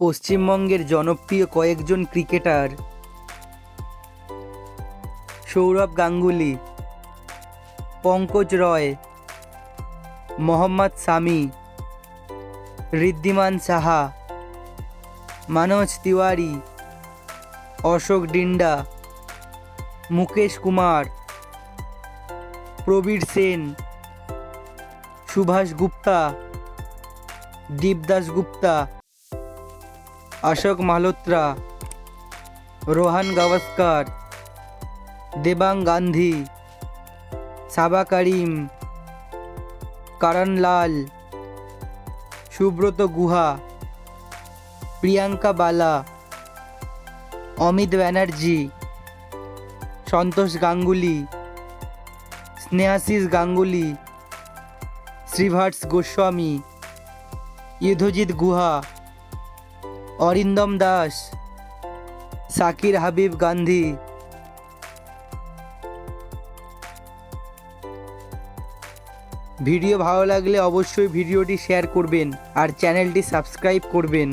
পশ্চিমবঙ্গের জনপ্রিয় কয়েকজন ক্রিকেটার। সৌরভ গাঙ্গুলি, পঙ্কজ রয়, মোহাম্মদ সামি, ঋদ্ধিমান সাহা মানোজ তিওয়ারি, অশোক ডিন্ডা, মুকেশ কুমার, প্রবীর সেন, সুভাষ গুপ্তা, দীপদাস গুপ্তা অশোক মালহোত্রা রোহান গাভাস্কার, দেবাং গান্ধী, সাবা করিম করণ লাল সুব্রত গুহা, প্রিয়াঙ্কা বালা, অমিত ব্যানার্জি, সন্তোষ গাঙ্গুলি, স্নেহাশিস গাঙ্গুলি শ্রীভাটস গোস্বামী, ইউধজিৎ গুহা। অরিন্দম দাস, সাকির হাবিব গান্ধী। ভিডিও ভালো লাগলে অবশ্যই ভিডিওটি শেয়ার করবেন আর চ্যানেলটি সাবস্ক্রাইব করবেন।